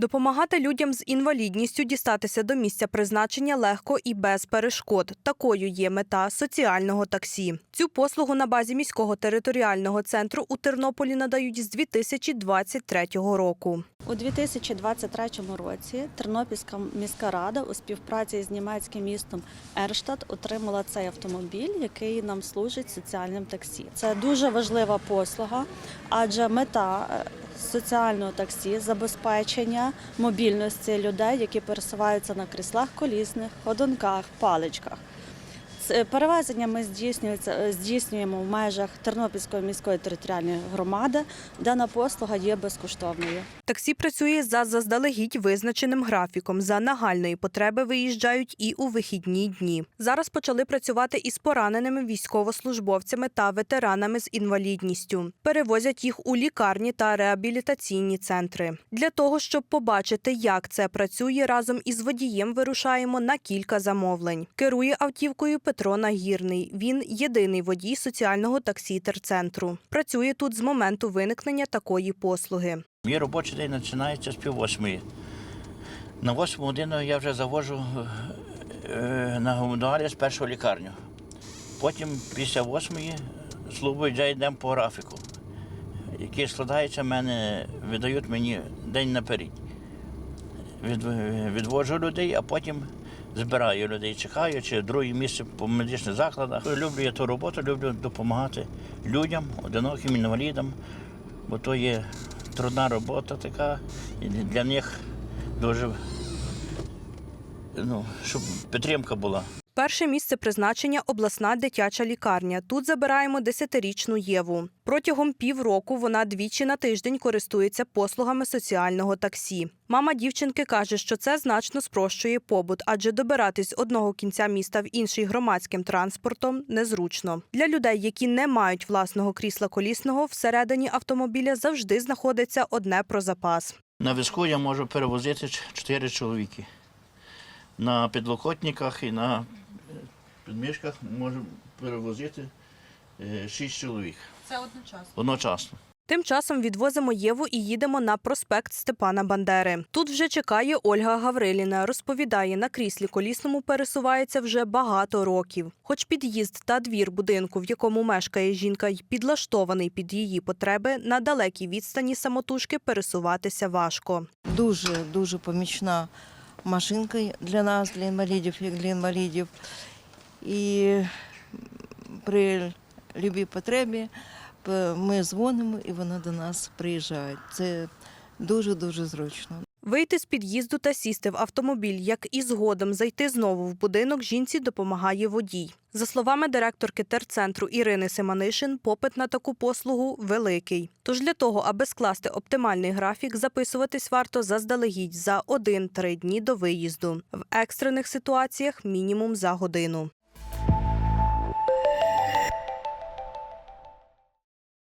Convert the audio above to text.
Допомагати людям з інвалідністю дістатися до місця призначення легко і без перешкод. Такою є мета соціального таксі. Цю послугу на базі міського територіального центру у Тернополі надають з 2023 року. У 2023 році Тернопільська міська рада у співпраці з німецьким містом Ерштадт отримала цей автомобіль, який нам служить соціальним таксі. Це дуже важлива послуга, адже мета е, соціального таксі забезпечення мобільності людей, які пересуваються на кріслах колісних, ходунках, паличках. Це Перевезення ми е, здійснюємо в межах Тернопільської міської територіальної громади. Дана послуга є безкоштовною. Таксі працює за заздалегідь визначеним графіком. За нагальної потреби виїжджають і у вихідні дні. Зараз почали працювати із пораненими військовослужбовцями та ветеранами з інвалідністю. Перевозять їх у лікарні та реабілітаційні центри. Для того щоб побачити, як це працює, разом із водієм вирушаємо на кілька замовлень. Керує автівкою Петро Нагірний. Він єдиний водій соціального таксі терцентру. Працює тут з моменту виникнення такої послуги. Мій робочий день починається з пів восьмої. На восьму годину я вже завожу е, на гумануалі першу лікарню. Потім після восьмої службою вже йдемо по графіку, який складається мене, видають мені день наперед. Від, відвожу людей, а потім збираю людей, чекаю, чи друге місце по медичних закладах. Люблю я ту роботу, люблю допомагати людям, одиноким інвалідам, бо то є трудна робота така, і для них дуже, ну, щоб підтримка була. Перше місце призначення обласна дитяча лікарня. Тут забираємо десятирічну Єву. Протягом півроку вона двічі на тиждень користується послугами соціального таксі. Мама дівчинки каже, що це значно спрощує побут, адже добиратись з одного кінця міста в інший громадським транспортом незручно. Для людей, які не мають власного крісла колісного, всередині автомобіля завжди знаходиться одне про запас. На візку я можу перевозити чотири чоловіки. На підлокотниках і на е, підмішках можу перевозити е, шість чоловік. Це одночасно. Одночасно. Тим часом відвозимо Єву і їдемо на проспект Степана Бандери. Тут вже чекає Ольга Гавриліна. Розповідає, на кріслі колісному пересувається вже багато років. Хоч під'їзд та двір будинку, в якому мешкає жінка, й підлаштований під її потреби, на далекій відстані самотужки пересуватися важко. дуже дуже помічна машинка для нас, для інвалідів, і для інвалідів. І при будь-якій потребі ми дзвонимо і вона до нас приїжджає. Це дуже дуже зручно. Вийти з під'їзду та сісти в автомобіль, як і згодом зайти знову в будинок, жінці допомагає водій. За словами директорки терцентру Ірини Семанишин, попит на таку послугу великий. Тож для того, аби скласти оптимальний графік, записуватись варто заздалегідь за 1-3 дні до виїзду. В екстрених ситуаціях мінімум за годину.